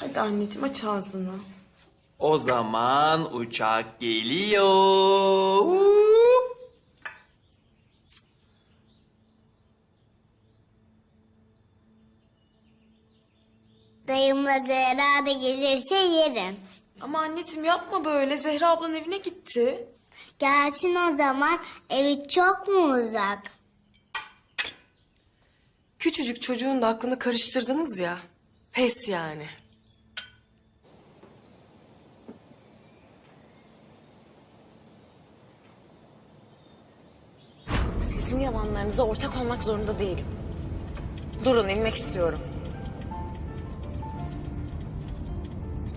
Hadi anneciğim aç ağzını. O zaman uçak geliyor. Dayımla Zehra da gelirse yerim. Ama anneciğim yapma böyle. Zehra ablanın evine gitti. Gelsin o zaman evi çok mu uzak? Küçücük çocuğun da aklını karıştırdınız ya. Pes yani. Sizin yalanlarınıza ortak olmak zorunda değilim. Durun inmek istiyorum.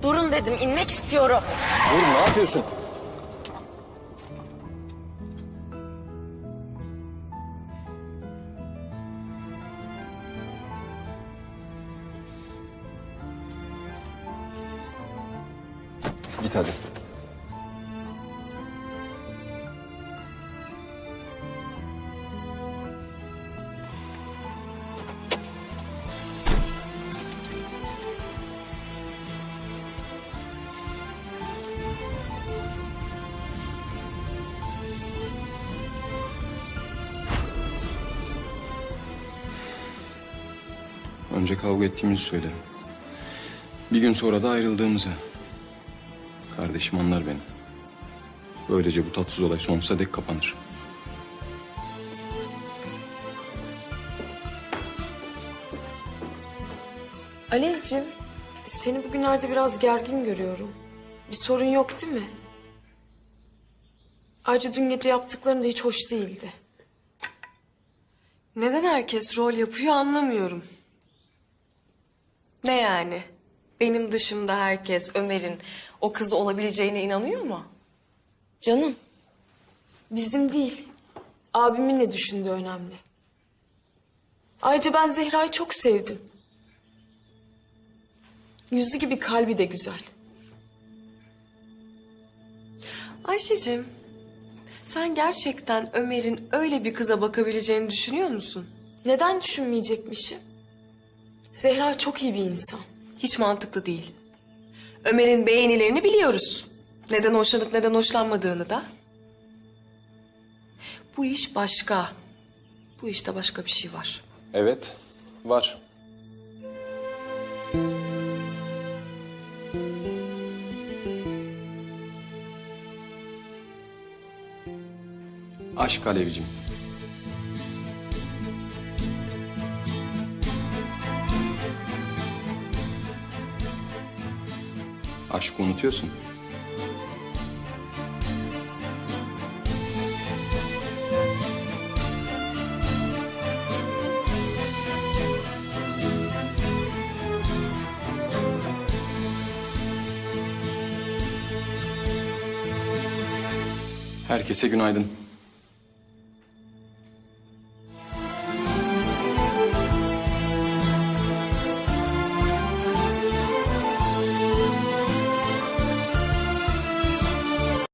Durun dedim inmek istiyorum. Dur ne yapıyorsun? Git hadi. Önce kavga ettiğimizi söyle. Bir gün sonra da ayrıldığımızı. Kardeşim anlar beni. Böylece bu tatsız olay sonsuza dek kapanır. Alevciğim seni bugünlerde biraz gergin görüyorum. Bir sorun yok değil mi? Ayrıca dün gece yaptıkların da hiç hoş değildi. Neden herkes rol yapıyor anlamıyorum. Ne yani? Benim dışımda herkes Ömer'in o kız olabileceğine inanıyor mu? Canım. Bizim değil. Abimin ne düşündüğü önemli. Ayrıca ben Zehra'yı çok sevdim. Yüzü gibi kalbi de güzel. Ayşe'cim, sen gerçekten Ömer'in öyle bir kıza bakabileceğini düşünüyor musun? Neden düşünmeyecekmişim? Zehra çok iyi bir insan. Hiç mantıklı değil. Ömer'in beğenilerini biliyoruz. Neden hoşlanıp neden hoşlanmadığını da. Bu iş başka. Bu işte başka bir şey var. Evet, var. Aşk Alevcim. Aşkı unutuyorsun. Herkese günaydın.